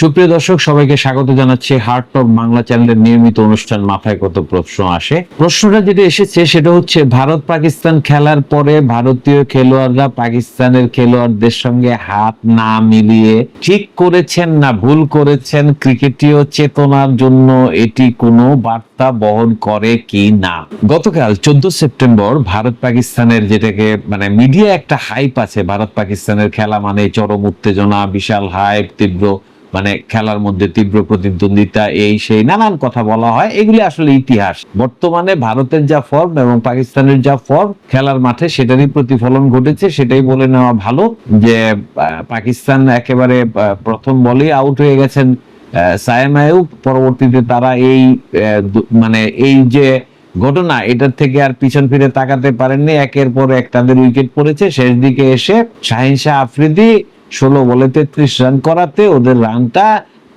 সুপ্রিয় দর্শক, সবাইকে স্বাগত জানাচ্ছি হার্ট অফ বাংলা চ্যানেলের নিয়মিত অনুষ্ঠান মাথায় কত প্রশ্ন আসে। প্রশ্নটা যেটা এসেছে সেটা হচ্ছে, ভারত পাকিস্তান খেলার পরে ভারতীয় খেলোয়াড়রা পাকিস্তানের খেলোয়াড়দের সঙ্গে হাত না মিলিয়ে ঠিক করেছেন না ভুল করেছেন, ক্রিকেটীয় চেতনার জন্য এটি কোনো বার্তা বহন করে কি না? গতকাল চোদ্দ সেপ্টেম্বর ভারত পাকিস্তানের যেটাকে মানে মিডিয়া একটা হাইপ আছে, ভারত পাকিস্তানের খেলা মানে চরম উত্তেজনা, বিশাল হাইপ তীব্র মানে খেলার মধ্যে তীব্র প্রতিদ্বন্দ্বিতা, এই সেই নানান কথা বলা হয়। এগুলি আসলে ইতিহাস। বর্তমানে ভারতের যা ফর্ম এবং পাকিস্তানের যা ফর্ম খেলার মাঠে সেটারই প্রতিফলন ঘটেছে। সেটাই বলে নেওয়া ভালো যে পাকিস্তান একেবারে প্রথম বলেই আউট হয়ে গেছেন সায়েম আয়ুব পরবর্তীতে তারা এই মানে এই যে ঘটনা, এটার থেকে আর পিছন ফিরে তাকাতে পারেননি। একের পর এক তাদের উইকেট পড়েছে। শেষ দিকে এসে শাহিন শাহ আফ্রিদি ষোলো বলে তেত্রিশ রান করাতে ওদের রানটা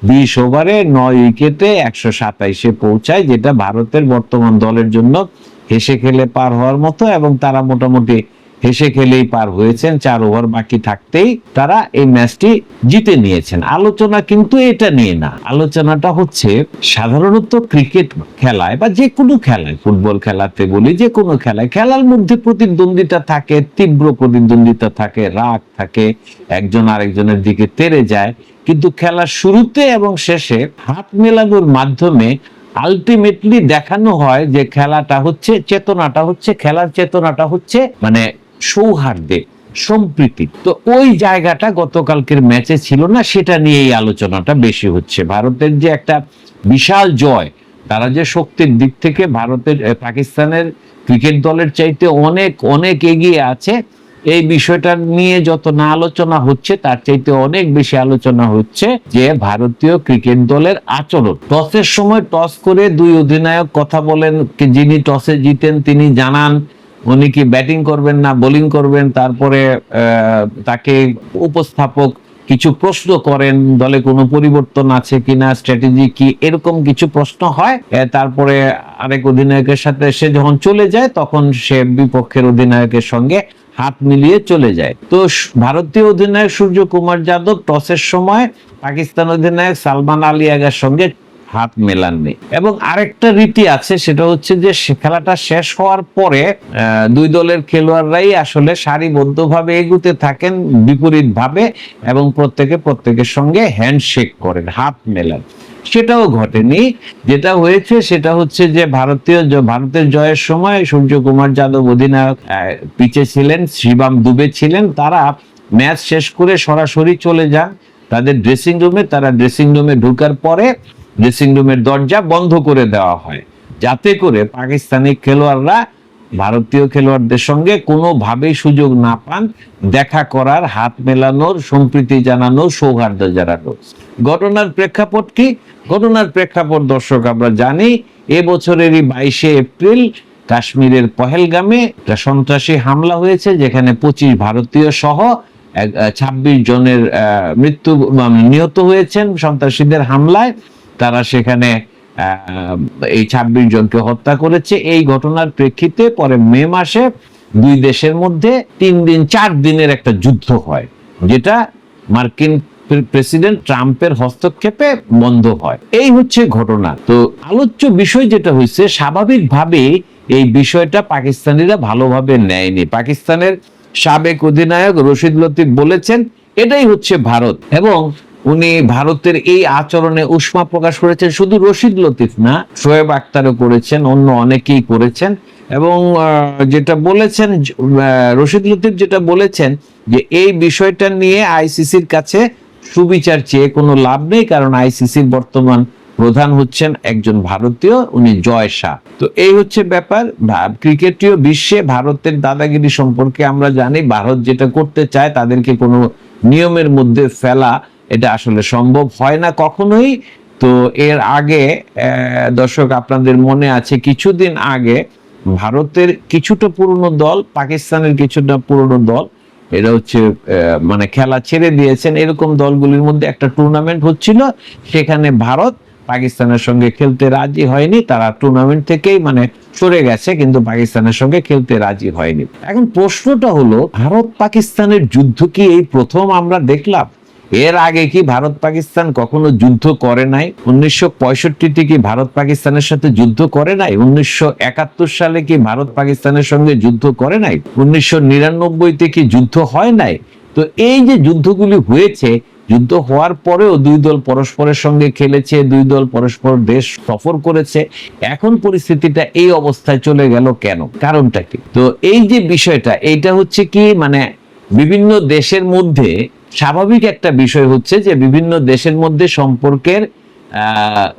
বিশ ওভারে নয় উইকেটে একশো সাতাইশে পৌঁছায়, যেটা ভারতের বর্তমান দলের জন্য হেসে খেলে পার হওয়ার মতো এবং তারা মোটামুটি হেসে খেলেই পার হয়েছেন, চার ওভার বাকি থাকতেই তারা এই ম্যাচটি জিতে নিয়েছেন। আলোচনা কিন্তু এটা নিয়ে না। আলোচনাটা হচ্ছে, সাধারণত ক্রিকেট খেলায় বা যে কোনো খেলায়, ফুটবল খেলাতে বলি যে কোনো খেলায়, খেলার মধ্যে প্রতিদ্বন্দ্বিতা থাকে, তীব্র প্রতিদ্বন্দ্বিতা থাকে, রাগ থাকে, একজন আরেকজনের দিকে তেড়ে যায়। কিন্তু খেলার শুরুতে এবং শেষে হাত মেলানোর মাধ্যমে আলটিমেটলি দেখানো হয় যে খেলাটা হচ্ছে, চেতনাটা হচ্ছে, খেলার চেতনাটা হচ্ছে মানে সৌহার্দ্যে, সম্প্রীতি। তো ওই জায়গাটা গতকালকের ম্যাচে ছিল না, সেটা নিয়ে এই আলোচনাটা বেশি হচ্ছে। ভারতের যে একটা বিশাল জয়, তারা যে শক্তির দিক থেকে ভারতের পাকিস্তানের ক্রিকেট দলের চাইতে অনেক অনেক এগিয়ে আছে, এই বিষয়টা নিয়ে যত না আলোচনা হচ্ছে, তার চাইতে অনেক বেশি আলোচনা হচ্ছে যে ভারতীয় ক্রিকেট দলের আচরণ। টসের সময় টস করে দুই অধিনায়ক কথা বলেন, যিনি টসে জিতেন তিনি জানান উনি কি ব্যাটিং করবেন না বোলিং করবেন? তারপরে তাকে উপস্থাপক কিছু প্রশ্ন করেন, দলে কোনো পরিবর্তন আছে কিনা, স্ট্র্যাটেজি কি, এরকম কিছু প্রশ্ন হয়। তারপরে আরেক অধিনায়কের সাথে সে যখন চলে যায়, তখন সে বিপক্ষের অধিনায়কের সঙ্গে হাত মিলিয়ে চলে যায়। তো ভারতীয় অধিনায়ক সূর্য কুমার যাদব টসের সময় পাকিস্তান অধিনায়ক সালমান আলী সঙ্গে হাত মেলাননি। এবং আরেকটা রীতি আছে, সেটা হচ্ছে যে খেলাটা শেষ হওয়ার পরে দুই দলের খেলোয়াড়রাই আসলে সারিবদ্ধভাবে এগুতে থাকেন বিপরীত ভাবে এবং প্রত্যেকে প্রত্যেকের সঙ্গে হ্যান্ডশেক করেন, হাত মেলান। সেটাও ঘটেনি। যেটা হয়েছে সেটা হচ্ছে যে ভারতীয় ভারতের জয়ের সময় সূর্য কুমার যাদব অধিনায়ক পিছে ছিলেন, শিবাম দুবে ছিলেন। তারা ম্যাচ শেষ করে সরাসরি চলে যান। তাদের ড্রেসিং রুমে তারা ড্রেসিং রুমে ঢোকার পরে ড্রেসিং রুমের দরজা বন্ধ করে দেওয়া হয়। যাতে করে পাকিস্তানি খেলোয়াড়রা, ভারতীয় খেলোয়াড়দের সঙ্গে কোনোভাবেই সুযোগ না পান, দেখা করার, হাত মেলানোর, সম্প্রীতি জানানোর সৌহার্দ্য জানানোর ঘটনার প্রেক্ষাপট কি? ঘটনার প্রেক্ষাপট, দর্শক, আমরা জানি এ বছরেরই বাইশে এপ্রিল, কাশ্মীরের পহেলগামে একটা সন্ত্রাসী হামলা হয়েছে, যেখানে পঁচিশ ভারতীয় সহ ছাব্বিশ জনের মৃত্যু নিহত হয়েছেন সন্ত্রাসীদের হামলায়। তারা সেখানে এই ছাব্বিশ জনকে হত্যা করেছে। এই ঘটনার প্রেক্ষিতে পরে মে মাসে দুই দেশের মধ্যে তিন দিন, চার দিনের একটা যুদ্ধ হয়, যেটা মার্কিন প্রেসিডেন্ট ট্রাম্পের হস্তক্ষেপে বন্ধ হয়। এই হচ্ছে ঘটনা। তো আলোচ্য বিষয় যেটা হয়েছে স্বাভাবিকভাবে এই বিষয়টা পাকিস্তানিরা ভালোভাবে নেয়নি। পাকিস্তানের সাবেক অধিনায়ক রশিদ লতিফ বলেছেন, এটাই হচ্ছে ভারত। এবং উনি ভারতের এই আচরণে উষ্মা প্রকাশ করেছেন। শুধু রশিদ লতিফ না, শোয়েব আক্তারও করেছেন, অন্য অনেকেই করেছেন। এবং যেটা বলেছেন রশিদ লতিফ যেটা বলেছেন যে এই বিষয়টা নিয়ে আইসিসির কাছে সুবিচার চেয়ে কোনো লাভ নেই, কারণ আইসিসির বর্তমান প্রধান হচ্ছেন একজন ভারতীয়, উনি জয় শাহ। তো এই হচ্ছে ব্যাপার। ক্রিকেটীয় বিশ্বে ভারতের দাদাগিরি সম্পর্কে আমরা জানি, ভারত যেটা করতে চায় তাদেরকে কোনো নিয়মের মধ্যে ফেলা এটা আসলে সম্ভব হয় না কখনোই। তো এর আগে দর্শক, আপনাদের মনে আছে কিছুদিন আগে ভারতের কিছুটা পুরনো দল, পাকিস্তানের কিছুটা পুরনো দল এটা হচ্ছে মানে খেলা ছেড়ে দিয়েছেন। এরকম দলগুলির মধ্যে একটা টুর্নামেন্ট হচ্ছিল, সেখানে ভারত পাকিস্তানের সঙ্গে খেলতে রাজি হয়নি। তারা টুর্নামেন্ট থেকেই মানে সরে গেছে, কিন্তু পাকিস্তানের সঙ্গে খেলতে রাজি হয়নি। এখন প্রশ্নটা হলো ভারত পাকিস্তানের যুদ্ধ কি এই প্রথম আমরা দেখলাম? এর আগে কি ভারত পাকিস্তান কখনো যুদ্ধ করে নাই? উনিশশো পঁয়ষট্টিতে কি ভারত পাকিস্তানের সাথে যুদ্ধ করে নাই? উনিশশো একাত্তর সালে কি ভারত পাকিস্তানের সঙ্গে যুদ্ধ করে নাই? উনিশশো নিরানব্বইতে কি যুদ্ধ হয় নাই? তো এই যে যুদ্ধগুলি হয়েছে, যুদ্ধ হওয়ার পরেও দুই দল পরস্পরের সঙ্গে খেলেছে, দুই দল পরস্পর দেশ সফর করেছে। এখন পরিস্থিতিটা এই অবস্থায় চলে গেল কেন? কারণটা কি? তো এই যে বিষয়টা, এইটা হচ্ছে কি মানে বিভিন্ন দেশের মধ্যে স্বাভাবিক একটা বিষয় হচ্ছে যে বিভিন্ন দেশের মধ্যে সম্পর্কের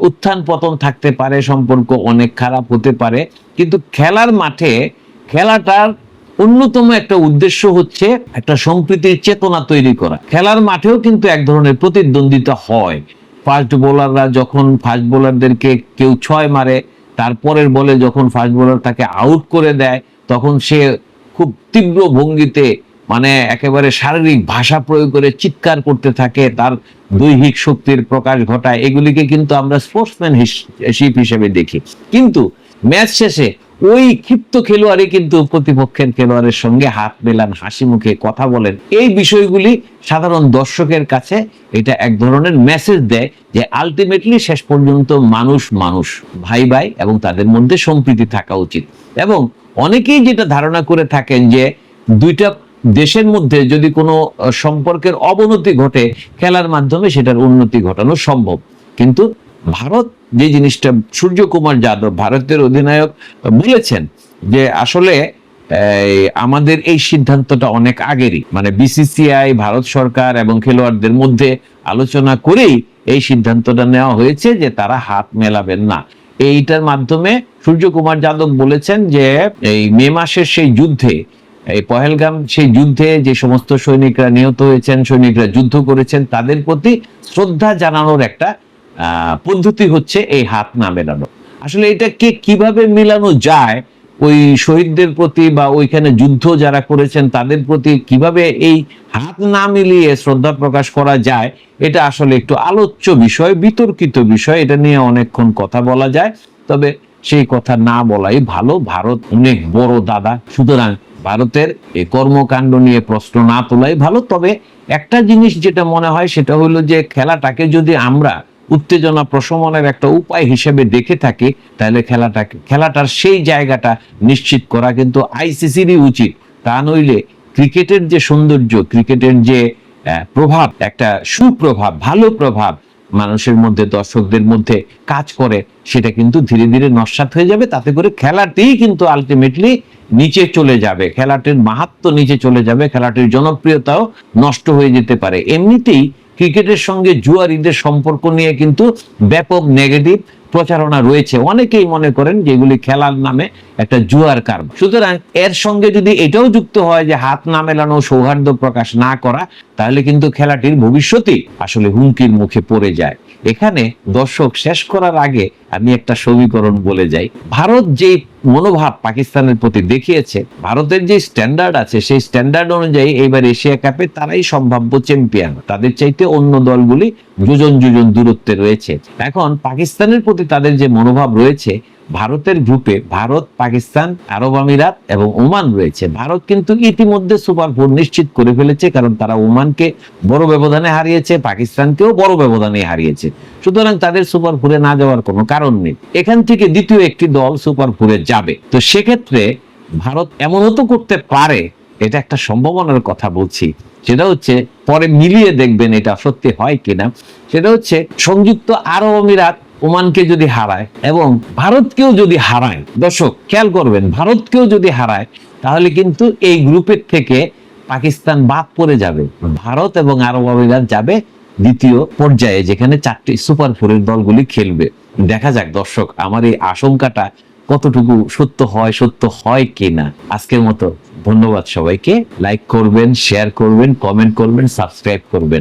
উত্থান পতন থাকতে পারে, সম্পর্ক অনেক খারাপ হতে পারে। কিন্তু খেলার মাঠে খেলাটার অন্যতম একটা উদ্দেশ্য হচ্ছে একটা সম্প্রীতির চেতনা তৈরি করা। খেলার মাঠেও কিন্তু এক ধরনের প্রতিদ্বন্দ্বিতা হয়। ফাস্ট বোলাররা যখন ফাস্ট বোলারদেরকে কেউ ছয় মারে তারপরের বলে যখন ফাস্ট বোলার তাকে আউট করে দেয়, তখন সে খুব তীব্র ভঙ্গিতে মানে একেবারে শারীরিক ভাষা প্রয়োগ করে চিৎকার করতে থাকে, তার দৈহিক শক্তির প্রকাশ ঘটায়, এগুলিকে কিন্তু আমরা স্পোর্টসম্যান হিসেবে দেখি। কিন্তু ম্যাচ শেষে ওই ক্ষিপ্ত খেলোয়াড়ই কিন্তু প্রতিপক্ষের খেলোয়াড়ের সঙ্গে হাত মেলান, হাসি মুখে কথা বলেন। এই বিষয়গুলি সাধারণ দর্শকের কাছে এটা এক ধরনের মেসেজ দেয় যে আলটিমেটলি শেষ পর্যন্ত মানুষ মানুষ, ভাই ভাই এবং তাদের মধ্যে সম্প্রীতি থাকা উচিত। এবং অনেকেই যেটা ধারণা করে থাকেন যে দুইটা দেশের মধ্যে যদি কোনো সম্পর্কের অবনতি ঘটে, খেলার মাধ্যমে সেটার উন্নতি ঘটানো সম্ভব। কিন্তু ভারত যে জিনিসটা সূর্যকুমার যাদব, ভারতের অধিনায়ক বলেছেন যে আসলে আমাদের এই সিদ্ধান্তটা অনেক আগেরই। মানে বিসিসিআই ভারত সরকার এবং খেলোয়াড়দের মধ্যে আলোচনা করেই এই সিদ্ধান্তটা নেওয়া হয়েছে যে তারা হাত মেলাবেন না। এইটার মাধ্যমে সূর্যকুমার যাদব বলেছেন যে, এই মে মাসের সেই যুদ্ধে এই পহেলগাম সেই যুদ্ধে যে সমস্ত সৈনিকরা নিহত হয়েছেন, সৈনিকরা যুদ্ধ করেছেন, তাদের প্রতি শ্রদ্ধা জানানোর একটা পদ্ধতি হচ্ছে এই হাত না মেলানো। আসলে এটাকে কীভাবে মেলানো যায়, ওই শহীদদের প্রতি বা ওইখানে যুদ্ধ যারা করেছেন, তাদের প্রতি কীভাবে এই হাত না মিলিয়ে শ্রদ্ধা প্রকাশ করা যায়, এটা আসলে একটু আলোচ্য বিষয়, বিতর্কিত বিষয়, এটা নিয়ে অনেকক্ষণ কথা বলা যায়। তবে সেই কথা না বলাই ভালো, ভারত অনেক বড় দাদা। সুতরাং ভারতের এই কর্মকাণ্ড নিয়ে প্রশ্ন না তোলাই ভালো, তবে একটা জিনিস যেটা মনে হয় সেটা হলো যে খেলাটাকে যদি আমরা উত্তেজনা প্রশমনের একটা উপায় হিসেবে দেখে থাকি, তাহলে খেলাটাকে, খেলাটার সেই জায়গাটা নিশ্চিত করা কিন্তু আইসিসিরই উচিত। তা নইলে ক্রিকেটের যে সৌন্দর্য, ক্রিকেটের যে প্রভাব, একটা সুপ্রভাব, ভালো প্রভাব মানুষের মধ্যে, দর্শকদের মধ্যে কাজ করে, সেটা কিন্তু ধীরে ধীরে নস্বাত হয়ে যাবে। তাতে করে খেলাটিই কিন্তু আলটিমেটলি নিচে চলে যাবে। খেলাটির মাহাত্ম নিচে চলে যাবে, খেলাটির জনপ্রিয়তাও নষ্ট হয়ে যেতে পারে। এমনিতেই ক্রিকেটের সঙ্গে জুয়ারিদের সম্পর্ক নিয়ে কিন্তু ব্যাপক নেগেটিভ প্রচারণা রয়েছে। অনেকেই মনে করেন যে এগুলি খেলার নামে একটা জুয়ার কারণ। সুতরাং এর সঙ্গে যদি এটাও যুক্ত হয় যে হাত না মেলানো, সৌহার্দ্য প্রকাশ না করা, তাহলে কিন্তু খেলাটির ভবিষ্যতেই আসলে হুমকির মুখে পড়ে যায়। এখানে দর্শক শেষ করার আগে আমি একটা সমীকরণ বলে যাই। ভারত যে মনোভাব পাকিস্তানের প্রতি দেখিয়েছে। ভারতের যে স্ট্যান্ডার্ড আছে, সেই স্ট্যান্ডার্ড অনুযায়ী এইবার এশিয়া কাপে তারাই সম্ভাব্য চ্যাম্পিয়ন তাদের চাইতে অন্য দলগুলি যোজন যোজন দূরত্বে রয়েছে। এখন পাকিস্তানের প্রতি তাদের যে মনোভাব রয়েছে, ভারতের গ্রুপে ভারত, পাকিস্তান, আরব আমিরাত এবং ওমান রয়েছে। ভারত কিন্তু ইতিমধ্যে সুপার ফোর নিশ্চিত করে ফেলেছে, কারণ তারা ওমানকে বড় ব্যবধানে হারিয়েছে, পাকিস্তানকেও বড় ব্যবধানে হারিয়েছে। সুতরাং তাদের সুপার ফোরে না যাওয়ার কোনো কারণ নেই। এখান থেকে দ্বিতীয় একটি দল সুপার ফোরে যাবে। তো সেক্ষেত্রে ভারত এমনও তো করতে পারে, এটা একটা সম্ভাবনার কথা বলছি। সেটা হচ্ছে পরে মিলিয়ে দেখবেন এটা সত্যি হয় কিনা। সেটা হচ্ছে সংযুক্ত আরব আমিরাত ওমানকে যদি হারায় এবং ভারতকেও যদি হারায়, দর্শক খেয়াল করবেন, ভারতকেও যদি হারায়, তাহলে কিন্তু এই গ্রুপের থেকে পাকিস্তান বাদ পড়ে যাবে। ভারত এবং আরব আমিরাত যাবে দ্বিতীয় পর্যায়ে, যেখানে চারটি সুপার ফোরের দলগুলি খেলবে। দেখা যাক দর্শক, আমার এই আশঙ্কাটা কতটুকু সত্য হয় সত্য হয় কি না আজকের মতো ধন্যবাদ সবাইকে। লাইক করবেন শেয়ার করবেন কমেন্ট করবেন সাবস্ক্রাইব করবেন।